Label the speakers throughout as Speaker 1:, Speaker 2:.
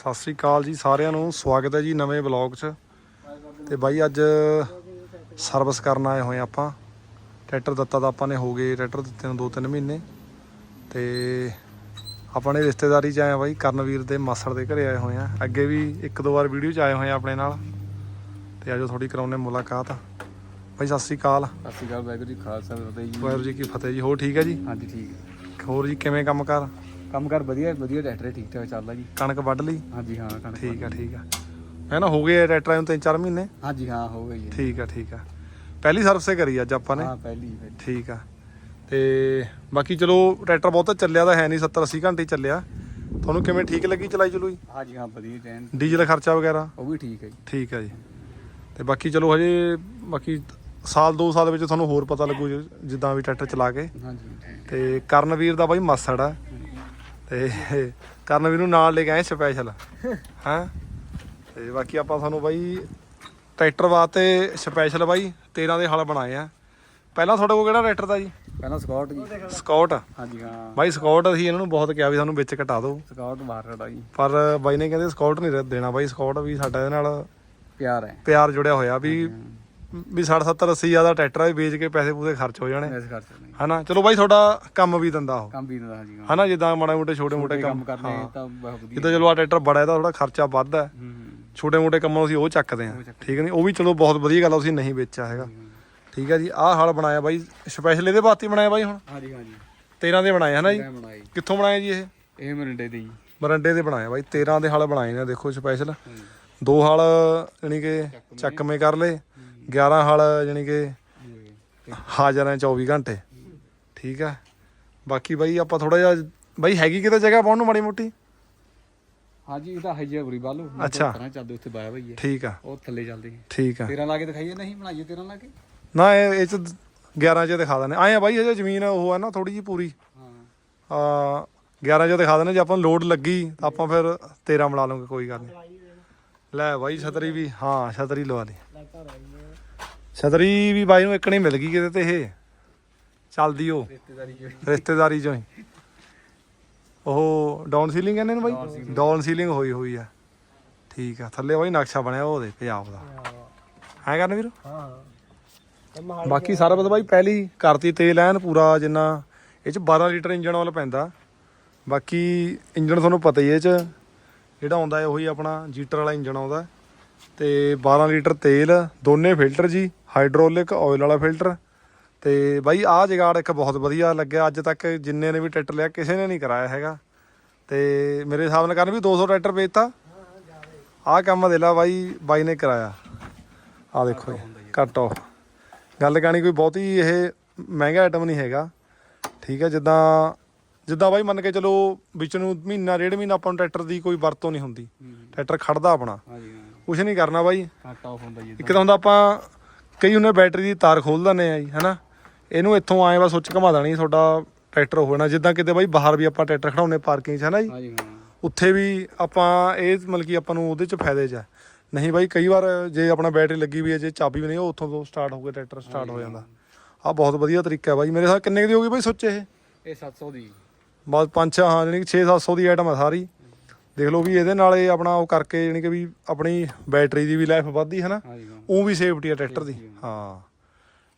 Speaker 1: ਸਤਿ ਸ੍ਰੀ ਅਕਾਲ ਜੀ ਸਾਰਿਆਂ ਨੂੰ। ਸਵਾਗਤ ਹੈ ਜੀ ਨਵੇਂ ਵਲੌਗ 'ਚ। ਤੇ ਬਾਈ ਅੱਜ ਸਰਵਿਸ ਕਰਨ ਆਏ ਹੋਏ ਆਪਾਂ। ਟਰੈਕਟਰ ਦਿੱਤਾ ਤਾਂ ਆਪਾਂ ਨੇ ਹੋ ਗਏ ਟਰੈਕਟਰ ਦਿੱਤੇ ਨੂੰ 2-3 ਮਹੀਨੇ। ਤੇ ਆਪਣੇ ਰਿਸ਼ਤੇਦਾਰੀ 'ਚ ਆਏ ਆ ਬਾਈ ਕਰਨਵੀਰ ਦੇ ਮਾਸੜ ਦੇ ਘਰੇ ਆਏ ਹੋਏ ਆ ਅੱਗੇ ਵੀ ਇੱਕ ਦੋ ਵਾਰ ਵੀਡੀਓ 'ਚ ਆਏ ਹੋਏ ਆ ਆਪਣੇ ਨਾਲ। ਤੇ ਆਜੋ ਥੋੜੀ ਕਰਾਉਨੇ ਮੁਲਾਕਾਤ। ਬਾਈ ਸਤਿ ਸ੍ਰੀ ਅਕਾਲ।
Speaker 2: ਸਤਿ ਸ਼੍ਰੀ ਅਕਾਲ ਵਾਹਿਗੁਰੂ ਜੀ ਖਾਲਸਾ ਜੀ
Speaker 1: ਵਾਹਿਗੁਰੂ ਜੀ ਕੀ ਫਤਿਹ। ਜੀ ਹੋਰ ਠੀਕ ਹੈ ਜੀ।
Speaker 2: ਹਾਂਜੀ ਠੀਕ ਹੈ
Speaker 1: ਹੋਰ ਜੀ ਕਿਵੇਂ ਕੰਮ ਕਰ?
Speaker 2: ਕੰਮ ਕਰ ਵਧੀਆ ਵਧੀਆ ਟਰੈਕਟਰ ਠੀਕ ਠਾਕ ਚੱਲਦਾ ਜੀ।
Speaker 1: ਕਣਕ ਵੱਢ ਲਈ?
Speaker 2: ਹਾਂਜੀ ਹਾਂ ਕਣਕ
Speaker 1: ਠੀਕ ਆ ਠੀਕ ਆ। ਮੈਂ ਨਾ ਹੋ ਗਏ ਟਰੈਕਟਰਾਂ ਨੂੰ 3-4 ਮਹੀਨੇ?
Speaker 2: ਹਾਂਜੀ ਹਾਂ ਹੋ ਗਈ ਹੈ
Speaker 1: ਠੀਕ ਆ ਠੀਕ ਆ। ਪਹਿਲੀ ਸਰਵਿਸ ਕਰੀ ਅੱਜ ਆਪਾਂ ਨੇ?
Speaker 2: ਹਾਂ ਪਹਿਲੀ ਪਹਿਲੀ।
Speaker 1: ਠੀਕ ਆ। ਤੇ ਬਾਕੀ ਚਲੋ ਟਰੈਕਟਰ ਬਹੁਤਾ ਚੱਲਿਆ ਤਾਂ ਹੈ ਨਹੀਂ 70 80 ਘੰਟੇ ਹੀ ਚੱਲਿਆ। ਤੁਹਾਨੂੰ ਕਿਵੇਂ ਠੀਕ ਲੱਗੀ ਚਲਾਈ ਚਲੂਈ
Speaker 2: ਹਾਂਜੀ ਹਾਂ ਵਧੀਆ ਟ੍ਰੇਨ
Speaker 1: ਡੀਜ਼ਲ ਖਰਚਾ ਵਗੈਰਾ?
Speaker 2: ਉਹ ਵੀ ਠੀਕ ਹੈ ਜੀ।
Speaker 1: ਠੀਕ ਆ ਜੀ। ਤੇ ਬਾਕੀ ਚਲੋ ਹਜੇ ਬਾਕੀ ਸਾਲ 2 ਸਾਲ ਵਿੱਚ ਤੁਹਾਨੂੰ ਹੋਰ ਪਤਾ ਲੱਗੂ ਜ- ਜਿੱਦਾਂ ਵੀ ਟਰੈਕਟਰ ਚਲਾ ਕੇ।
Speaker 2: ਹਾਂਜੀ
Speaker 1: ਤੇ ਕਰਨਵੀਰ ਦਾ ਬਾਈ ਮਾਸੜ ਆ। ਤੇ ਕਰਨਵੀਰ ਨੂੰ ਨਾਲ ਲੈ ਕੇ ਆਏ ਸਪੈਸ਼ਲ ਹਾਂ? ਤੇ ਬਾਕੀ ਆਪਾਂ ਤੁਹਾਨੂੰ ਬਾਈ ਟਰੈਕਟਰ ਵਾਸਤੇ ਸਪੈਸ਼ਲ ਬਾਈ 13 ਦੇ ਹਲ ਬਣਾਏ ਆ। ਪਹਿਲਾਂ ਤੁਹਾਡੇ ਕੋਲ ਕਿਹੜਾ ਟਰੈਕਟਰ ਦਾ ਜੀ?
Speaker 2: ਪਹਿਲਾਂ ਸਕਾਟ ਜੀ।
Speaker 1: ਸਕਾਟ?
Speaker 2: ਹਾਂਜੀ ਹਾਂ।
Speaker 1: ਬਾਈ ਸਕਾਟ ਅਸੀਂ ਇਹਨਾਂ ਨੂੰ ਬਹੁਤ ਕਿਹਾ ਵੀ ਸਾਨੂੰ ਵਿੱਚ ਘਟਾ ਦਿਓ।
Speaker 2: ਸਕਾਟ ਬਾਹਰ ਰੜਾ ਜੀ।
Speaker 1: ਪਰ ਬਾਈ ਨੇ ਕਹਿੰਦੇ ਸਕਾਟ ਨਹੀਂ ਦੇਣਾ ਬਾਈ ਸਕਾਟ ਵੀ ਸਾਡਾ ਇਹਦੇ ਨਾਲ
Speaker 2: ਪਿਆਰ ਹੈ।
Speaker 1: ਪਿਆਰ ਜੁੜਿਆ ਹੋਇਆ ਵੀ ਵੀ 60 70 80 ਜ਼ਿਆਦਾ ਟਰੈਕਟਰ ਆ ਵੀ ਵੇਚ ਕੇ ਪੈਸੇ ਪੂਸੇ ਖਰਚ ਹੋ ਜਾਣੇ।
Speaker 2: ਇਸ ਕਰ ਸਕਦੇ
Speaker 1: ਹਨਾ? ਚਲੋ ਬਾਈ ਤੁਹਾਡਾ ਕੰਮ ਵੀ ਦਿੰਦਾ ਉਹ।
Speaker 2: ਕੰਮ ਵੀ ਦਾ ਹਾਂਜੀ ਹਾਂ
Speaker 1: ਹਨਾ ਜਿੱਦਾਂ ਮਾੜੇ ਮੋਟੇ ਛੋਟੇ ਮੋਟੇ ਕੰਮ
Speaker 2: ਕੰਮ ਕਰਨੇ
Speaker 1: ਹਾਂ।
Speaker 2: ਤਾਂ ਬਹੁਤ ਵਧੀਆ।
Speaker 1: ਜਿੱਦਾਂ ਚਲੋ ਆ ਟਰੈਕਟਰ ਬੜਾ ਇਹਦਾ ਥੋੜਾ ਖਰਚਾ ਵੱਧ ਹੈ।
Speaker 2: ਹੂੰ
Speaker 1: ਛੋਟੇ ਮੋਟੇ ਕੰਮਾਂ ਨੂੰ ਅਸੀਂ ਉਹ ਚੱਕਦੇ ਆ ਠੀਕ ਨਹੀਂ ਉਹ ਵੀ ਚਲੋ ਬਹੁਤ ਵਧੀਆ ਗੱਲ ਆ, ਤੁਸੀਂ ਨਹੀਂ ਵੇਚਿਆ ਹੈਗਾ। ਠੀਕ ਹੈ ਜੀ? ਆਹ ਹਾਲ ਬਣਾਇਆ ਬਾਈ। ਸਪੈਸ਼ਲ ਇਹਦੇ ਵਾਸਤੇ ਹੀ ਬਣਾਇਆ ਬਾਈ ਹੁਣ?
Speaker 2: ਹਾਂਜੀ ਹਾਂਜੀ।
Speaker 1: 13 ਦੇ ਬਣਾਏ ਹਨਾ ਜੀ?
Speaker 2: ਮੈਂ ਬਣਾਈ
Speaker 1: ਕਿੱਥੋਂ ਬਣਾਏ ਜੀ ਇਹ?
Speaker 2: ਇਹ ਮਰਿੰਡੇ ਦੇ ਜੀ।
Speaker 1: ਮਰੰਡੇ ਦੇ ਬਣਾਏ ਬਾਈ। 13 ਦੇ ਹਲ ਬਣਾਏ ਨੇ ਦੇਖੋ ਸਪੈਸ਼ਲ। ਦੋ ਹਲ ਯਾਨੀ ਕਿ ਚੱਕਵੇਂ ਕਰ ਲਏ। 11 ਹਲ ਯਾਨੀ ਕਿ ਹਾਜ਼ਰ ਹੈ 24 ਘੰਟੇ। ਠੀਕ ਹੈ ਬਾਕੀ ਬਾਈ ਆਪਾਂ ਥੋੜਾ ਜਿਹਾ ਬਾਈ ਹੈਗੀ ਕਿਤੇ ਜਗ੍ਹਾ ਪਾਉਣ ਨੂੰ ਮਾੜੀ ਮੋਟੀ?
Speaker 2: ਹਾਂਜੀ ਇਹ ਤਾਂ ਹਈਆ ਬੁਰੀ ਬਾਲੂ
Speaker 1: ਅੱਛਾ।
Speaker 2: ਤਰ੍ਹਾਂ ਚੱਲਦੇ ਉੱਥੇ ਬਾਇਆ ਭਈ
Speaker 1: ਠੀਕ ਆ।
Speaker 2: ਉਹ ਥੱਲੇ ਚੱਲਦੇ
Speaker 1: ਠੀਕ ਆ।
Speaker 2: 13 ਲਾ ਕੇ ਦਿਖਾਈਏ ਨਹੀਂ ਬਣਾਈਏ 13 ਲਾ ਕੇ?
Speaker 1: ਨਾ ਇਹ ਇਹ ਚ 11 ਚ ਦਿਖਾ ਦਿੰਦੇ। ਆਏ ਆ ਬਾਈ ਇਹ ਜ਼ਮੀਨ ਉਹ ਆ ਨਾ ਥੋੜੀ ਜੀ ਪੂਰੀ।
Speaker 2: ਹਾਂ।
Speaker 1: ਆ 11 ਚ ਦਿਖਾ ਦਿੰਦੇ ਜੇ ਆਪਾਂ ਨੂੰ ਲੋਡ ਲੱਗੀ ਤਾਂ ਆਪਾਂ ਫਿਰ 13 ਬਣਾ ਲਵਾਂਗੇ ਕੋਈ ਗੱਲ ਨਹੀਂ। ਲੈ ਬਾਈ ਛਤਰੀ ਵੀ ਹਾਂ ਛਤਰੀ ਲਵਾ ਲਈ ਛਤਰੀ ਵੀ ਬਾਈ ਨੂੰ ਇੱਕ ਨਹੀਂ ਮਿਲ ਗਈ ਕਿਤੇ ਤੇ ਇਹ। ਚੱਲਦੀ ਉਹ।
Speaker 2: ਰਿਸ਼ਤੇਦਾਰੀ
Speaker 1: ਹੀ। ਉਹ ਡਾਊਨ ਸੀਲਿੰਗ ਕਹਿੰਦੇ ਨੇ ਬਾਈ? Down ceiling. ਹੋਈ ਹੋਈ ਆ। ਠੀਕ ਆ ਥੱਲੇ ਬਾਈ ਨਕਸ਼ਾ ਬਣਿਆ ਉਹਦੇ ਪੰਜਾਬ ਦਾ। ਐ ਕਰਨ ਵੀਰ?
Speaker 3: ਹਾਂ।
Speaker 1: ਬਾਕੀ ਸਾਰਾ ਪਤਾ ਬਾਈ ਪਹਿਲੀ ਕਰਤੀ ਤੇਲ ਐਨ ਪੂਰਾ ਜਿੰਨਾ ਇਹ ਚ 12 ਲੀਟਰ ਇੰਜਨ ਆਇਲ ਪੈਂਦਾ। ਬਾਕੀ ਇੰਜਨ ਤੁਹਾਨੂੰ ਪਤਾ ਹੀ ਹੈ ਇਹ ਚ। ਜਿਹੜਾ ਆਉਂਦਾ ਹੈ ਉਹੀ ਆਪਣਾ ਜੀਟਰ ਵਾਲਾ ਇੰਜਨ ਆਉਂਦਾ। ਤੇ 12 ਲੀਟਰ ਤੇਲ ਦੋਨੇ ਫਿਲਟਰ ਜੀ। ਹਾਈਡ੍ਰੋਲਿਕ ਆਇਲ ਵਾਲਾ ਫਿਲਟਰ ਤੇ ਬਾਈ ਆਹ ਜਗਾੜ ਇੱਕ ਬਹੁਤ ਵਧੀਆ ਲੱਗਿਆ। ਅੱਜ ਤੱਕ ਜਿੰਨੇ ਨੇ ਵੀ ਟਰੈਕਟਰ ਲਿਆ ਕਿਸੇ ਨੇ ਨਹੀਂ ਕਰਾਇਆ ਹੈਗਾ। ਤੇ ਮੇਰੇ ਹਿਸਾਬ ਨਾਲ ਕਰਨ ਵੀ 200 ਟਰੈਕਟਰ ਵੇਚਤਾ। ਆਹ ਕੰਮ ਦੇ ਲਾ ਬਾਈ ਬਾਈ ਨੇ ਕਰਾਇਆ। ਆਹ ਦੇਖੋ ਕੱਟ ਆਫ ਗੱਲ ਕਹਾਣੀ ਕੋਈ ਬਹੁਤੀ ਇਹ ਮਹਿੰਗਾ ਆਈਟਮ ਨਹੀਂ ਹੈਗਾ। ਠੀਕ ਹੈ ਜਿੱਦਾਂ ਜਿੱਦਾਂ ਬਾਈ ਮੰਨ ਕੇ ਚਲੋ ਵਿੱਚ ਨੂੰ ਮਹੀਨਾ ਡੇਢ ਮਹੀਨਾ ਆਪਾਂ ਨੂੰ ਟਰੈਕਟਰ ਦੀ ਕੋਈ ਵਰਤੋਂ ਨਹੀਂ ਹੁੰਦੀ। ਟਰੈਕਟਰ ਖੜਦਾ ਆਪਣਾ। ਕੁਛ ਨਹੀਂ ਕਰਨਾ ਬਾਈ।
Speaker 2: ਕੱਟ ਆਫ ਹੁੰਦਾ ਜੀ
Speaker 1: ਇੱਕ ਤਾਂ ਹੁੰਦਾ ਆਪਾਂ ਕਈ ਉਹਨੇ ਬੈਟਰੀ ਦੀ ਤਾਰ ਖੋਲ ਦਿੰਦੇ ਆ ਜੀ ਹਨਾ? ਇਹਨੂੰ ਇੱਥੋਂ ਆਏ ਬਸ ਸੁੱਚ ਘਮਾ ਦੇਣੀ ਤੁਹਾਡਾ ਟਰੈਕਟਰ ਹੋਣਾ। ਜਿੱਦਾਂ ਕਿਤੇ ਬਾਈ ਬਾਹਰ ਵੀ ਆਪਾਂ ਟਰੈਕਟਰ ਖੜਾਉਨੇ ਪਾਰਕਿੰਗ 'ਚ ਹਨਾ ਜੀ?
Speaker 2: ਹਾਂ।
Speaker 1: ਉੱਥੇ ਵੀ ਆਪਾਂ ਇਹ ਮਤਲਬ ਕਿ ਆਪਾਂ ਨੂੰ ਉਹਦੇ 'ਚ ਫਾਇਦੇ 'ਚ ਹੈ ਨਹੀਂ ਬਾਈ ਕਈ ਵਾਰ ਜੇ ਆਪਣਾ ਬੈਟਰੀ ਲੱਗੀ ਵੀ ਹੈ ਜੇ ਚਾਬੀ ਵੀ ਨਹੀਂ ਉਹ ਉੱਥੋਂ ਤੋਂ ਸਟਾਰਟ ਹੋ ਕੇ ਟਰੈਕਟਰ ਸਟਾਰਟ ਹੋ ਜਾਂਦਾ। ਆ ਬਹੁਤ ਵਧੀਆ ਤਰੀਕਾ ਹੈ ਬਾਈ। ਮੇਰੇ ਸਾਹ ਕਿੰਨੇ ਦੀ ਹੋਗੀ ਬਾਈ ਸੁੱਚ ਇਹ?
Speaker 2: ਇਹ 700 ਦੀ।
Speaker 1: ਬਸ ਪੰਜ ਛੇ ਹਾਂ ਜਾਣੀ ਕਿ 6-700 ਦੀ ਆਈਟਮ ਹੈ ਸਾਰੀ। ਦੇਖ ਲਓ ਵੀ ਇਹਦੇ ਨਾਲ ਇਹ ਆਪਣਾ ਉਹ ਕਰਕੇ ਜਾਣੀ ਕਿ ਵੀ ਆਪਣੀ ਬੈਟਰੀ ਦੀ ਵੀ ਲਾਈਫ ਵੱਧਦੀ ਹੈ ਨਾ
Speaker 2: ਹਾਂ
Speaker 1: ਉਹ ਵੀ ਸੇਫਟੀ ਹੈ ਟਰੈਕਟਰ ਦੀ। ਹਾਂ।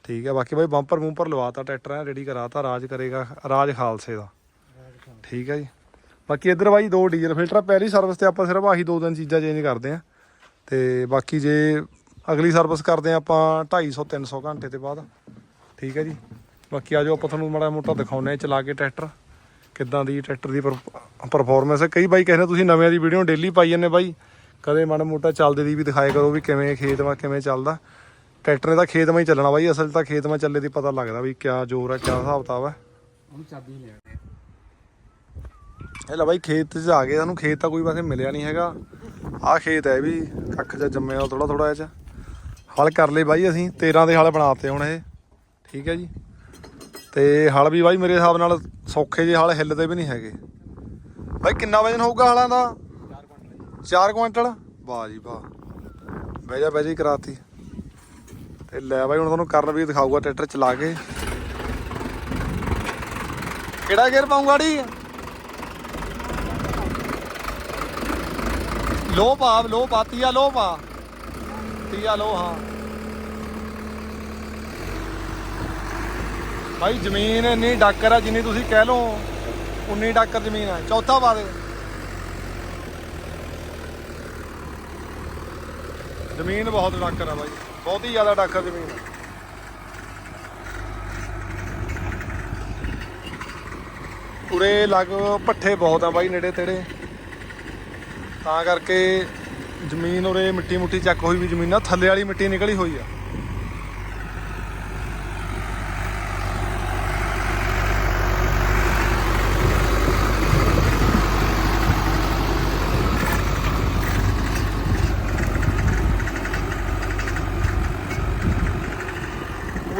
Speaker 1: ਠੀਕ ਹੈ ਬਾਕੀ ਬਾਈ ਬੰਪਰ ਬੰਪਰ ਲਵਾਤਾ ਟਰੈਕਟਰ ਐ ਰੈਡੀ ਕਰਾਤਾ ਰਾਜ ਕਰੇਗਾ ਰਾਜ ਖਾਲਸੇ ਦਾ। ਠੀਕ ਹੈ ਜੀ। ਬਾਕੀ ਇੱਧਰ ਬਾਈ ਦੋ ਡੀਜ਼ਲ ਫਿਲਟਰ ਆ ਪਹਿਲੀ ਸਰਵਿਸ ਤੇ ਆਪਾਂ ਸਿਰਫ ਆਹੀ ਦੋ ਦਿਨ ਚੀਜ਼ਾਂ ਚੇਂਜ ਕਰਦੇ ਆ। ਤੇ ਬਾਕੀ ਜੇ ਅਗਲੀ ਸਰਵਿਸ ਕਰਦੇ ਆ ਆਪਾਂ 250 300 ਘੰਟੇ ਤੇ ਬਾਅਦ। ਠੀਕ ਹੈ ਜੀ। ਬਾਕੀ ਆਜੋ ਆਪਾਂ ਤੁਹਾਨੂੰ ਮਾੜਾ ਮੋਟਾ ਦਿਖਾਉਨੇ ਆ ਚਲਾ ਕੇ ਟਰੈਕਟਰ ਕਿੱਦਾਂ ਦੀ ਟਰੈਕਟਰ ਦੀ ਪਰਫਾਰਮੈਂਸ ਹੈ। ਕਈ ਬਾਈ ਕਹਿੰਦੇ ਤੁਸੀਂ ਨਵਿਆਂ ਦੀ ਵੀਡੀਓ ਡੇਲੀ ਪਾਈ ਜਾਂਦੇ ਬਾਈ। ਕਦੇ ਮਾੜਾ ਮੋਟਾ ਚੱਲਦੇ ਦੀ ਵੀ ਦਿਖਾਇਆ ਕਰੋ ਵੀ ਕਿਵੇਂ ਖੇਤ ਵਾ ਕਿਵੇਂ ਚੱਲਦਾ। ਟਰੈਕਟਰ ਨੇ ਤਾਂ ਖੇਤ ਮਾ ਹੀ ਚੱਲਣਾ ਬਾਈ ਅਸਲ ਤਾਂ ਖੇਤ ਮਾ ਚੱਲੇ ਦੀ ਪਤਾ ਲੱਗਦਾ ਵੀ ਕਿਆ ਜ਼ੋਰ ਹੈ ਕਿਆ ਹਿਸਾਬ ਕਿਤਾਬ ਹੈ।
Speaker 2: ਉਹਨੂੰ ਚਾਬੀ ਲੈ ਆਏ
Speaker 1: ਇਹ ਲੈ ਬਾਈ ਖੇਤ 'ਚ ਆ ਗਏ ਸਾਨੂੰ ਖੇਤ ਤਾਂ ਕੋਈ ਵੈਸੇ ਮਿਲਿਆ ਨਹੀਂ ਹੈਗਾ। ਆਹ ਖੇਤ ਹੈ ਵੀ ਕੱਖ ਜਿਹਾ ਜੰਮਿਆ ਥੋੜਾ ਥੋੜਾ ਇਹ 'ਚ ਹਲ ਕਰ ਲਏ ਬਾਈ ਅਸੀਂ 13 ਦੇ ਹਲ ਬਣਾਤੇ ਹੁਣ ਇਹ। ਠੀਕ ਹੈ ਜੀ। ਤੇ ਹਲ ਵੀ ਬਾਈ ਮੇਰੇ ਹਿਸਾਬ ਨਾਲ ਸੌਖੇ ਜਿਹੇ ਹਿੱਲ ਹਿੱਲਦੇ ਵੀ ਨਹੀਂ ਹੈਗੇ। ਬਾਈ, ਕਿੰਨਾ ਵਜਨ ਹੋਊਗਾ ਹਲਾਂ ਦਾ? 4 ਕੁਇੰਟਲ। ਵਾਹ ਜੀ ਵਾਹ। ਬਹਿ ਜਾ, ਬਹਿ ਜੀ, ਕਰਾਤੀ। ਤੇ ਲੈ ਬਾਈ, ਹੁਣ ਤੁਹਾਨੂੰ ਕਰਨ ਵੀ ਦਿਖਾਊਗਾ ਟਰੈਕਟਰ ਚਲਾ ਕੇ। ਕਿਹੜਾ ਗੇਅਰ ਪਾਉਂਗਾ ੜੀ ਲੋ ਪਾ ਲੋ ਪਾ ਤੀਆ ਲੋ ਪਾ ਤੀਆ ਲੋ, ਹਾਂ। ਭਾਈ ਜ਼ਮੀਨ ਇੰਨੀ ਡਾਕਰ ਆ ਜਿੰਨੀ ਤੁਸੀਂ ਕਹਿ ਲਓ, ਉਨੀ ਡਾਕਰ ਜ਼ਮੀਨ ਆ। ਚੌਥਾ ਪਾ ਦੇ। ਜ਼ਮੀਨ ਬਹੁਤ ਡਾਕਰ ਆ ਬਾਈ। ਬਹੁਤ ਹੀ ਜ਼ਿਆਦਾ ਡਾਕਰ ਜ਼ਮੀਨ ਆ। ਉਰੇ ਲੱਗ ਪੱਠੇ ਬਹੁਤ ਆ ਬਾਈ ਨੇੜੇ ਤੇੜੇ। ਤਾਂ ਕਰਕੇ ਜ਼ਮੀਨ ਉਰੇ ਮਿੱਟੀ ਮੁੱਟੀ ਚੱਕ ਹੋਈ ਵੀ ਜ਼ਮੀਨ ਆ ਥੱਲੇ ਵਾਲੀ ਮਿੱਟੀ ਨਿਕਲੀ ਹੋਈ ਆ।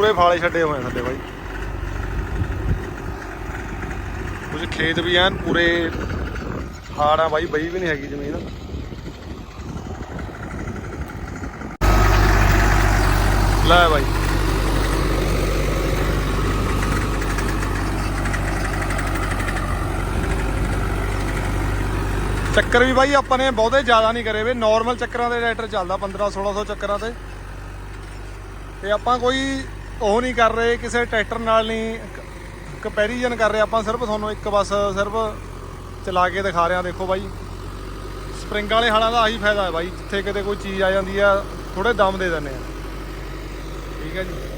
Speaker 1: ਪੂਰੇ ਫਾਲੇ ਛੱਡੇ ਹੋਏ ਥੱਲੇ ਬਾਈ। ਕੁਝ ਖੇਤ ਵੀ ਐਨ, ਪੂਰੇ ਹਾੜ ਆ ਬਾਈ, ਬਈ ਵੀ ਨਹੀਂ ਹੈਗੀ ਜ਼ਮੀਨ। ਲੈ ਬਾਈ। ਚੱਕਰ ਵੀ ਬਾਈ ਆਪਾਂ ਨੇ ਬਹੁਤੇ ਜ਼ਿਆਦਾ ਨਹੀਂ ਕਰੇ ਵੇ। ਨਾਰਮਲ ਚੱਕਰਾਂ ਦੇ ਟਰੈਕਟਰ ਚੱਲਦਾ 15 1600 ਚੱਕਰਾਂ ਤੇ। ਤੇ ਆਪਾਂ ਕੋਈ ਉਹ ਨਹੀਂ ਕਰ ਰਹੇ, ਕਿਸੇ ਟਰੈਕਟਰ ਨਾਲ ਨਹੀਂ ਕੰਪੈਰੀਜ਼ਨ ਕਰ ਰਹੇ। ਆਪਾਂ ਸਿਰਫ ਤੁਹਾਨੂੰ ਇੱਕ ਬਸ ਸਿਰਫ ਚਲਾ ਕੇ ਦਿਖਾ ਰਿਹਾ ਦੇਖੋ ਬਾਈ ਸਪਰਿੰਗ ਵਾਲੇ ਹਾਲਾਂ ਦਾ ਆਹੀ ਫਾਇਦਾ ਹੈ ਬਾਈ। ਜਿੱਥੇ ਕਿਤੇ ਕੋਈ ਚੀਜ਼ ਆ ਜਾਂਦੀ ਆ ਥੋੜੇ ਦਮ ਦੇ ਦਿੰਦੇ ਆ ਠੀਕ ਹੈ ਜੀ।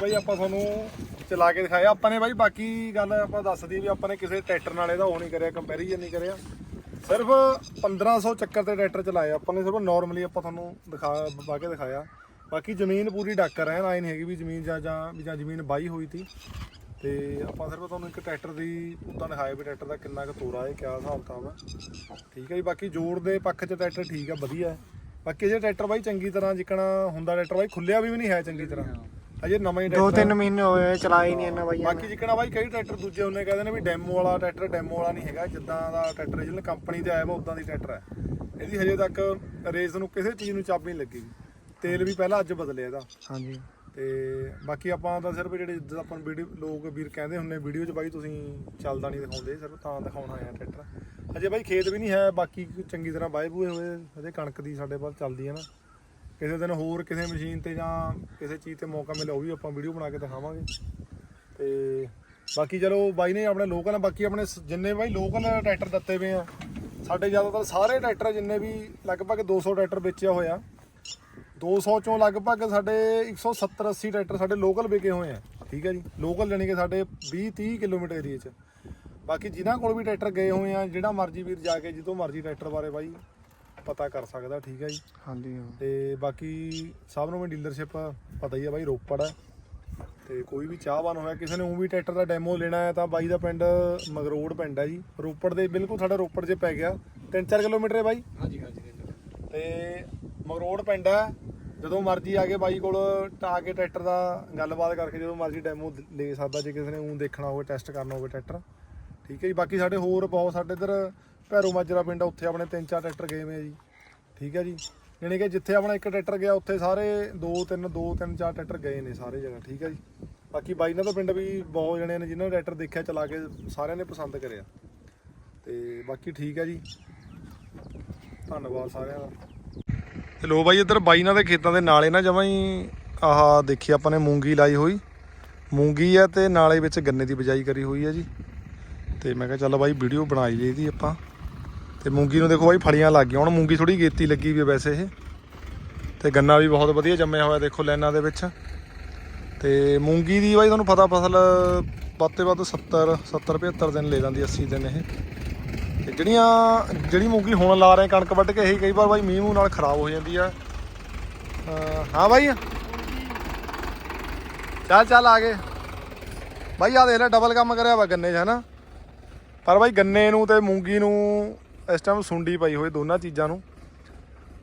Speaker 1: ਬਾਈ ਆਪਾਂ ਤੁਹਾਨੂੰ ਚਲਾ ਕੇ ਦਿਖਾਇਆ। ਆਪਾਂ ਨੇ ਬਾਈ ਬਾਕੀ ਗੱਲ ਆਪਾਂ ਦੱਸ ਦਈਏ ਵੀ ਆਪਾਂ ਨੇ ਕਿਸੇ ਟਰੈਕਟਰ ਨਾਲ ਇਹਦਾ ਉਹ ਨਹੀਂ ਕਰਿਆ ਕੰਪੈਰੀਜ਼ਨ ਨਹੀਂ ਕਰਿਆ। ਸਿਰਫ 1500 ਚੱਕਰ ਤੇ ਟਰੈਕਟਰ ਚਲਾਏ ਆਪਾਂ ਨੇ ਸਿਰਫ ਨਾਰਮਲੀ ਆਪਾਂ ਤੁਹਾਨੂੰ ਦਿਖਾ, ਪਾ ਕੇ ਦਿਖਾਇਆ। ਬਾਕੀ ਜ਼ਮੀਨ ਪੂਰੀ ਡਾਕਰ ਹੈ ਨਾ ਇਹ ਨਹੀਂ ਹੈਗੀ ਵੀ ਜ਼ਮੀਨ ਜਾਂ ਜਾਂ ਵੀ ਜਾਂ ਜ਼ਮੀਨ ਬਾਈ ਹੋਈ ਤੀ। ਤੇ ਆਪਾਂ ਸਿਰਫ ਤੁਹਾਨੂੰ ਇੱਕ ਟਰੈਕਟਰ ਦੀ ਉਦਾਂ ਦਿਖਾਇਆ ਵੀ ਟਰੈਕਟਰ ਦਾ ਕਿੰਨਾ ਕੁ ਤੋਰਾ ਹੈ, ਕਿਆ ਹਿਸਾਬ ਕਿਤਾਬ ਹੈ। ਠੀਕ ਹੈ ਜੀ, ਬਾਕੀ ਜੋੜ ਦੇ ਪੱਖ 'ਚ ਟਰੈਕਟਰ ਠੀਕ ਆ ਵਧੀਆ ਬਾਕੀ ਜੇ ਟਰੈਕਟਰ ਬਾਈ ਚੰਗੀ ਤਰ੍ਹਾਂ ਜਿੱਕਣਾ ਹੁੰਦਾ, ਟਰੈਕਟਰ ਬਾਈ ਖੁੱਲਿਆ ਵੀ ਨਹੀਂ ਹੈ ਚੰਗੀ ਤਰ੍ਹਾਂ। ਅਜੇ ਨਵਾਂ ਹੀ
Speaker 3: ਦੋ ਤਿੰਨ ਮਹੀਨੇ ਹੋਏ ਚਲਾਇਆ ਹੀ ਨਹੀਂ ਇਹਨਾਂ ਬਾਈਆਂ
Speaker 1: ਬਾਕੀ ਜਿੱਕਣਾ ਬਾਈ ਕਈ ਟਰੈਕਟਰ ਦੂਜੇ ਉਹਨੇ ਕਹਿੰਦੇ ਨੇ ਵੀ ਡੈਮੋ ਵਾਲਾ ਟਰੈਕਟਰ ਡੈਮੋ ਵਾਲਾ ਨਹੀਂ ਹੈਗਾ ਜਿੱਦਾਂ ਦਾ ਟਰੈਕਟਰ ਜਿਹਨੇ ਕੰਪਨੀ ਤੇ ਆਇਆ ਵਾ ਉਦਾਂ ਦੀ ਟਰੈਕਟਰ ਹੈ। ਇਹਦੀ ਹਜੇ ਤੱਕ ਰੇਸ ਨੂੰ ਕਿਸੇ ਚੀਜ਼ ਨੂੰ ਚਾਬੀ ਨਹੀਂ ਲੱਗੀ। ਤੇਲ ਵੀ ਪਹਿਲਾਂ ਅੱਜ ਬਦਲਿਆ ਇਹਦਾ।
Speaker 3: ਹਾਂਜੀ।
Speaker 1: ਤੇ ਬਾਕੀ ਆਪਾਂ ਤਾਂ ਸਿਰਫ ਜਿਹੜੇ ਜਿੱਦਾਂ ਆਪਾਂ ਵੀਡੀਓ ਲੋਕ ਵੀਰ ਕਹਿੰਦੇ ਹੁੰਨੇ ਵੀਡੀਓ 'ਚ ਬਾਈ ਤੁਸੀਂ ਚੱਲਦਾ ਨਹੀਂ ਦਿਖਾਉਂਦੇ ਸਿਰਫ ਤਾਂ ਦਿਖਾਉਣਾ ਆਇਆ ਟਰੈਕਟਰ ਅਜੇ ਬਾਈ ਖੇਤ ਵੀ ਨਹੀਂ ਹੈ ਬਾਕੀ ਚੰਗੀ ਤਰ੍ਹਾਂ ਵਾਏ ਬੂਏ ਹੋਏ ਅਜੇ ਕਣਕ ਦੀ ਸਾਡੇ ਕੋਲ ਚੱਲਦੀ ਹੈ ਨਾ। ਕਿਸੇ ਦਿਨ ਹੋਰ ਕਿਸੇ ਮਸ਼ੀਨ ਤੇ ਜਾਂ ਕਿਸੇ ਚੀਜ਼ ਤੇ ਮੌਕਾ ਮਿਲੇ ਉਹ ਵੀ ਆਪਾਂ ਵੀਡੀਓ ਬਣਾ ਕੇ ਦਿਖਾਵਾਂਗੇ। ਤੇ ਬਾਕੀ ਚਲੋ ਬਾਈ ਨੇ ਆਪਣੇ ਲੋਕਲ ਬਾਕੀ ਆਪਣੇ ਸ- ਜਿੰਨੇ ਬਾਈ ਲੋਕਲ ਟਰੈਕਟਰ ਦਿੱਤੇ ਵੇ ਆ, ਸਾਡੇ ਜ਼ਿਆਦਾਤਰ ਸਾਰੇ ਟਰੈਕਟਰ ਜਿੰਨੇ ਵੀ ਲਗਭਗ 200 ਟਰੈਕਟਰ ਵੇਚਿਆ ਹੋਇਆ। 200 ਚੋਂ ਲਗਭਗ ਸਾਡੇ 170 80 ਟਰੈਕਟਰ ਸਾਡੇ ਲੋਕਲ ਵਿਕੇ ਹੋਏ ਆ, ਠੀਕ ਹੈ ਜੀ? ਲੋਕਲ ਜਾਣੀ ਕਿ ਸਾਡੇ 20 30 ਕਿਲੋਮੀਟਰ ਏਰੀਆ 'ਚ। ਬਾਕੀ ਜਿਨ੍ਹਾਂ ਕੋਲ ਵੀ ਟਰੈਕਟਰ ਗਏ ਹੋਏ ਆ, ਜਿਹੜਾ ਮਰਜ਼ੀ ਵੀਰ ਜਾ ਕੇ, ਜਿੱਦੋਂ ਮਰਜ਼ੀ ਟਰੈਕਟਰ ਬਾਰੇ ਬਾਈ ਪਤਾ ਕਰ ਸਕਦਾ ਠੀਕ ਹੈ ਜੀ।
Speaker 3: ਹਾਂਜੀ ਹਾਂ।
Speaker 1: ਤੇ ਬਾਕੀ ਸਭ ਨੂੰ ਵੀ ਡੀਲਰਸ਼ਿਪ ਪਤਾ ਹੀ ਆ ਬਾਈ ਰੋਪੜ ਹੈ ਤੇ ਕੋਈ ਵੀ ਚਾਹਵਾਨ ਹੋਇਆ ਕਿਸੇ ਨੇ ਉਹ ਵੀ ਟਰੈਕਟਰ ਦਾ ਡੈਮੋ ਲੈਣਾ ਹੈ ਤਾਂ ਬਾਈ ਦਾ ਪਿੰਡ ਮਗਰੋੜ ਪਿੰਡ ਹੈ ਜੀ। ਰੋਪੜ ਦੇ ਬਿਲਕੁਲ ਸਾਡਾ ਰੋਪੜ 'ਚ ਪੈ ਗਿਆ। 3-4 ਕਿਲੋਮੀਟਰ ਹੈ ਬਾਈ।
Speaker 2: ਹਾਂਜੀ ਹਾਂਜੀ।
Speaker 1: ਤੇ ਮਗਰੋੜ ਪਿੰਡ ਹੈ ਜਦੋਂ ਮਰਜ਼ੀ ਆ ਕੇ ਬਾਈ ਕੋਲ ਆ ਕੇ ਟਰੈਕਟਰ ਦਾ ਗੱਲਬਾਤ ਕਰਕੇ ਜਦੋਂ ਮਰਜ਼ੀ ਡੈਮੋ ਲੈ ਸਕਦਾ ਜੇ ਕਿਸੇ ਨੇ ਉਹ ਦੇਖਣਾ ਹੋਵੇ ਟੈਸਟ ਕਰਨਾ ਹੋਵੇ ਟਰੈਕਟਰ। ਠੀਕ ਹੈ ਜੀ ਬਾਕੀ ਸਾਡੇ ਹੋਰ ਬਹੁਤ ਸਾਡੇ ਇੱਧਰ ਭੈਰੋ ਮਾਜਰਾ ਪਿੰਡ ਆ, ਉੱਥੇ ਆਪਣੇ ਤਿੰਨ ਚਾਰ ਟਰੈਕਟਰ ਗਏ ਹੋਏ ਆ ਜੀ। ਠੀਕ ਹੈ ਜੀ। ਯਾਨੀ ਕਿ ਜਿੱਥੇ ਆਪਣਾ ਇੱਕ ਟਰੈਕਟਰ ਗਿਆ ਉੱਥੇ ਸਾਰੇ ਦੋ ਤਿੰਨ ਦੋ ਤਿੰਨ ਚਾਰ ਟਰੈਕਟਰ ਗਏ ਨੇ ਸਾਰੇ ਜਗ੍ਹਾ ਠੀਕ ਹੈ ਜੀ। ਬਾਕੀ ਬਾਈ ਨਾਲ ਤਾਂ ਪਿੰਡ ਵੀ ਬਹੁਤ ਜਣੇ ਨੇ ਜਿਨ੍ਹਾਂ ਨੇ ਟਰੈਕਟਰ ਦੇਖਿਆ ਚਲਾ ਕੇ ਸਾਰਿਆਂ ਨੇ ਪਸੰਦ ਕਰਿਆ। ਤੇ ਬਾਕੀ ਠੀਕ ਹੈ ਜੀ। ਧੰਨਵਾਦ ਸਾਰਿਆਂ ਦਾ। ਤੇ ਲੋ ਬਾਈ ਇੱਧਰ ਬਾਈ ਨਾਲ ਦੇ ਖੇਤਾਂ ਦੇ ਨਾਲੇ ਨਾ ਜਮਾਂ ਹੀ ਆਹ ਦੇਖੀ ਆਪਾਂ ਨੇ ਮੂੰਗੀ ਲਾਈ ਹੋਈ। ਮੂੰਗੀ ਆ ਤੇ ਨਾਲੇ ਵਿੱਚ ਗੰਨੇ ਦੀ ਬਿਜਾਈ ਕਰੀ ਹੋਈ ਹੈ ਜੀ। ਤੇ ਮੈਂ ਕਿਹਾ ਚੱਲ ਬਾਈ ਵੀਡੀਓ ਬਣਾਈ ਲਈ ਇਹਦੀ ਆਪਾਂ। ਤੇ ਮੂੰਗੀ ਨੂੰ ਦੇਖੋ ਬਾਈ ਫਲੀਆਂ ਲੱਗ ਗਈਆਂ। ਹੁਣ ਮੂੰਗੀ ਥੋੜੀ ਗੇਤੀ ਲੱਗੀ ਵੀ ਵੈਸੇ ਇਹ। ਤੇ ਗੰਨਾ ਵੀ ਬਹੁਤ ਵਧੀਆ ਜੰਮਿਆ ਹੋਇਆ ਦੇਖੋ ਲਾਈਨਾਂ ਦੇ ਵਿੱਚ। ਤੇ ਮੂੰਗੀ ਦੀ ਬਾਈ ਤੁਹਾਨੂੰ ਪਤਾ ਫਸਲ ਵੱਧ ਤੇ ਵੱਧ 70 70 75 ਦਿਨ ਲੈ ਜਾਂਦੀ 80 ਦਿਨ ਇਹ। ਤੇ ਜਿਹੜੀਆਂ, ਜਿਹੜੀ ਮੂੰਗੀ ਹੁਣ ਲਾ ਰਹੇ ਕਣਕ ਵੱਢ ਕੇ, ਇਹ ਕਈ ਵਾਰ ਬਾਈ ਮੀਂਹ ਮੂੰਹ ਨਾਲ ਖਰਾਬ ਹੋ ਜਾਂਦੀ ਆ। ਹਾਂ ਬਾਈ। ਚੱਲ ਚੱਲ ਆ ਗਏ। ਬਾਈ ਆ ਦੇਖ ਲੈ ਡਬਲ ਕੰਮ ਕਰਿਆ ਵਾ ਗੰਨੇ 'ਚ, ਹਨਾ। ਪਰ ਬਾਈ ਗੰਨੇ ਨੂੰ ਤੇ ਮੂੰਗੀ ਨੂੰ ਇਸ ਟਾਈਮ ਸੁੰਡੀ ਪਾਈ ਹੋਈ ਦੋਨਾਂ ਚੀਜ਼ਾਂ ਨੂੰ।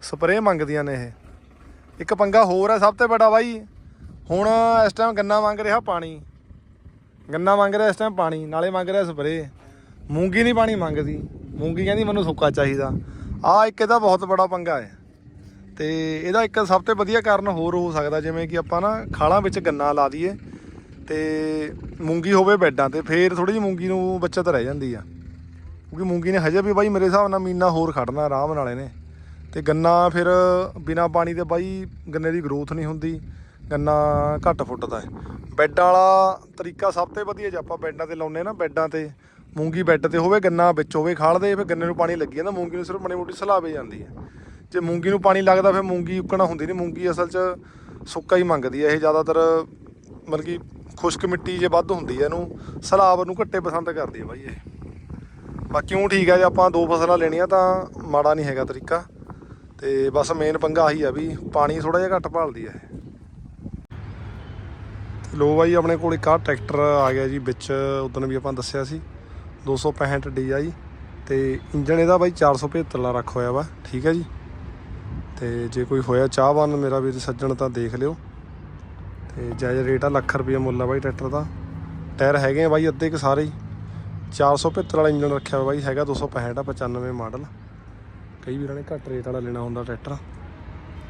Speaker 1: ਸਪਰੇਅ ਮੰਗਦੀਆਂ ਨੇ ਇਹ। ਇੱਕ ਪੰਗਾ ਹੋਰ ਹੈ ਸਭ ਤੋਂ ਵੱਡਾ ਬਾਈ। ਹੁਣ ਇਸ ਟਾਈਮ ਗੰਨਾ ਮੰਗ ਰਿਹਾ ਪਾਣੀ। ਗੰਨਾ ਮੰਗ ਰਿਹਾ ਇਸ ਟਾਈਮ ਪਾਣੀ, ਨਾਲੇ ਮੰਗ ਰਿਹਾ ਸਪਰੇਅ। ਮੂੰਗੀ ਨਹੀਂ ਪਾਣੀ ਮੰਗਦੀ। ਮੂੰਗੀ ਕਹਿੰਦੀ ਮੈਨੂੰ ਸੁੱਕਾ ਚਾਹੀਦਾ। ਆ ਇੱਕ ਇਹਦਾ ਬਹੁਤ ਬੜਾ ਪੰਗਾ ਹੈ। ਤੇ ਇਹਦਾ ਇੱਕ ਸਭ ਤੋਂ ਵਧੀਆ ਕਾਰਨ ਹੋਰ ਹੋ ਸਕਦਾ, ਜਿਵੇਂ ਕਿ ਆਪਾਂ ਨਾ ਖਾਲਾਂ ਵਿੱਚ ਗੰਨਾ ਲਾ ਦਈਏ ਤੇ ਮੂੰਗੀ ਹੋਵੇ ਬੈੱਡਾਂ ਤੇ, ਫੇਰ ਥੋੜੀ ਜਿਹੀ ਮੂੰਗੀ ਨੂੰ ਬੱਚਤ ਰਹਿ ਜਾਂਦੀ ਆ। ਕਿਉਂਕਿ ਮੂੰਗੀ ਨੇ ਹਜੇ ਵੀ ਬਾਈ ਮੇਰੇ ਹਿਸਾਬ ਨਾਲ ਮਹੀਨਾ ਹੋਰ ਖੜਨਾ ਆਰਾਮ ਨਾਲ ਇਹਨੇ। ਤੇ ਗੰਨਾ ਫਿਰ ਬਿਨਾ ਪਾਣੀ ਦੇ ਬਾਈ ਗੰਨੇ ਦੀ ਗਰੋਥ ਨਹੀਂ ਹੁੰਦੀ, ਗੰਨਾ ਘੱਟ ਫੁੱਟਦਾ ਹੈ। ਬੈੱਡ ਵਾਲਾ ਤਰੀਕਾ ਸਭ ਤੋਂ ਵਧੀਆ ਜੇ ਆਪਾਂ ਬੈੱਡਾਂ ਤੇ ਲਾਉਨੇ ਨਾ, ਬੈੱਡਾਂ ਤੇ, ਮੂੰਗੀ ਬੈੱਡ ਤੇ ਹੋਵੇ, ਗੰਨਾ ਵਿੱਚ ਹੋਵੇ, ਖਾਲ ਦੇ, ਫਿਰ ਗੰਨੇ ਨੂੰ ਪਾਣੀ ਲੱਗੀ ਜਾਂਦਾ, ਮੂੰਗੀ ਨੂੰ ਸਿਰਫ ਮਾੜੀ ਮੋਟੀ ਸਲਾਵੇ ਜਾਂਦੀ ਹੈ। ਜੇ ਮੂੰਗੀ ਨੂੰ ਪਾਣੀ ਲੱਗਦਾ, ਫਿਰ ਮੂੰਗੀ ਉੱਕਣਾ ਹੁੰਦੀ ਨਹੀਂ, ਮੂੰਗੀ ਅਸਲ 'ਚ ਸੁੱਕਾ ਹੀ ਮੰਗਦੀ ਹੈ, ਇਹ ਜ਼ਿਆਦਾਤਰ ਮਤਲਬ ਕਿ ਖੁਸ਼ਕ ਮਿੱਟੀ ਜੇ ਵੱਧ ਹੁੰਦੀ ਹੈ, ਇਹਨੂੰ ਸਲਾਬ ਨੂੰ ਘੱਟੇ ਪਸੰਦ ਕਰਦੀ ਹੈ ਬਾਈ ਇਹ। ਬਾਕੀ ਉਹ ਠੀਕ ਹੈ ਜੇ ਆਪਾਂ ਦੋ ਫਸਲਾਂ ਲੈਣੀਆਂ ਤਾਂ ਮਾੜਾ ਨਹੀਂ ਹੈਗਾ ਤਰੀਕਾ। ਤੇ ਬਸ ਮੇਨ ਪੰਗਾ ਆਹੀ ਆ ਵੀ ਪਾਣੀ ਥੋੜਾ ਜਿਹਾ ਘੱਟ ਭਾਲਦੀ ਹੈ ਇਹ। ਲੋ ਬਾਈ, ਆਪਣੇ ਕੋਲ ਇੱਕ ਆਹ ਟਰੈਕਟਰ ਆ ਗਿਆ ਜੀ ਵਿੱਚ ਉਦੋਂ ਵੀ ਆਪਾਂ ਦੱਸਿਆ ਸੀ। 265 DI ਤੇ ਇੰਜਨ ਇਹਦਾ ਬਾਈ 475 ਵਾਲਾ ਰੱਖ ਹੋਇਆ ਵਾ, ਠੀਕ ਹੈ ਜੀ। ਤੇ ਜੇ ਕੋਈ ਹੋਇਆ ਚਾਹਵਾਨ ਮੇਰਾ ਵੀਰ ਸੱਜਣ ਤਾਂ ਦੇਖ ਲਿਓ। ਤੇ ਜਾਇਜ਼ ਰੇਟ ਆ ਲੱਖ ਰੁਪਏ ਮੁੱਲ ਆ ਬਾਈ ਟਰੈਕਟਰ ਦਾ। ਟਾਇਰ ਹੈਗੇ ਆ ਬਾਈ ਅੱਧੇ ਕਿ ਸਾਰੇ ਹੀ। 475 ਵਾਲਾ ਇੰਜਨ ਰੱਖਿਆ ਹੋਇਆ ਬਾਈ, ਹੈਗਾ 265 ਆ 95 ਮਾਡਲ। ਕਈ ਵੀਰਾਂ ਨੇ ਘੱਟ ਰੇਟ ਵਾਲਾ ਲੈਣਾ ਹੁੰਦਾ ਟਰੈਕਟਰ।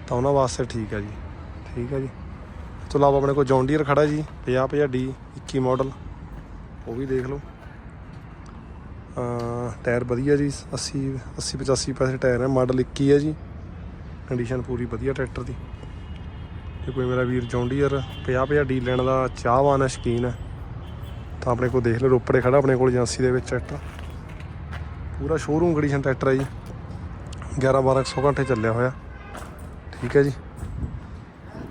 Speaker 1: ਤਾਂ ਉਹਨਾਂ ਵਾਸਤੇ ਠੀਕ ਹੈ ਜੀ। ਠੀਕ ਹੈ ਜੀ। ਇਸ ਤੋਂ ਇਲਾਵਾ ਆਪਣੇ ਕੋਲ ਜੌਨ ਡੀਅਰ ਖੜਾ ਜੀ 50 50 ਡੀ 21 ਮਾਡਲ। ਉਹ ਵੀ ਦੇਖ ਲਓ। ਟਾਇਰ ਵਧੀਆ ਜੀ 80 80 85 ਪੈਸੇ ਟਾਇਰ ਹੈ ਮਾਡਲ 21 ਹੈ ਜੀ। ਕੰਡੀਸ਼ਨ ਪੂਰੀ ਵਧੀਆ ਟਰੈਕਟਰ ਦੀ। ਜੇ ਕੋਈ ਮੇਰਾ ਵੀਰ ਜੌਨ ਡੀਅਰ 50 50 ਡੀ ਲੈਣ ਦਾ ਚਾਹਵਾਨ ਹੈ ਸ਼ਕੀਨ ਹੈ ਤਾਂ ਆਪਣੇ ਕੋਲ ਦੇਖ ਲਓ, ਰੋਪੜੇ ਖੜਾ ਆਪਣੇ ਕੋਲ ਏਜੰਸੀ ਦੇ ਵਿੱਚ ਟਰੈਕਟਰ। ਪੂਰਾ ਸ਼ੋਰੂਮ ਕੰਡੀਸ਼ਨ ਟਰੈਕਟਰ ਹੈ ਜੀ। 11 12 100 ਘੰਟੇ ਚੱਲਿਆ ਹੋਇਆ। ਠੀਕ ਹੈ ਜੀ।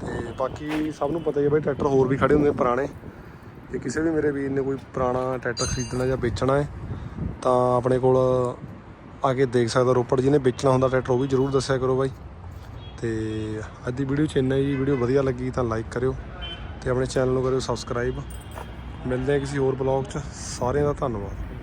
Speaker 1: ਤੇ ਬਾਕੀ ਸਭ ਨੂੰ ਪਤਾ ਹੀ ਹੈ ਬਈ ਟਰੈਕਟਰ ਹੋਰ ਵੀ ਖੜੇ ਹੁੰਦੇ ਪੁਰਾਣੇ। ਜੇ ਕਿਸੇ ਵੀ ਮੇਰੇ ਵੀਰ ਨੇ ਕੋਈ ਪੁਰਾਣਾ ਟਰੈਕਟਰ ਖਰੀਦਣਾ ਜਾਂ ਵੇਚਣਾ ਹੈ, ਤਾਂ ਆਪਣੇ ਕੋਲ ਆ ਕੇ ਦੇਖ ਸਕਦਾ ਰੋਪੜ। ਜਿਹਨੇ ਵੇਚਣਾ ਹੁੰਦਾ ਟਰੈਕਟਰ, ਉਹ ਵੀ ਜਰੂਰ ਦੱਸਿਆ ਕਰੋ ਬਾਈ। ਤੇ ਅੱਜ ਦੀ ਵੀਡੀਓ ਚ ਇੰਨਾ ਹੀ ਵੀਡੀਓ ਵਧੀਆ ਲੱਗੀ ਤਾਂ ਲਾਈਕ ਕਰਿਓ ਤੇ ਆਪਣੇ ਚੈਨਲ ਨੂੰ ਕਰਿਓ ਸਬਸਕ੍ਰਾਈਬ ਮਿਲਦੇ ਹਾਂ ਕਿਸੇ ਹੋਰ ਬਲੌਗ 'ਚ। ਸਾਰਿਆਂ ਦਾ ਧੰਨਵਾਦ।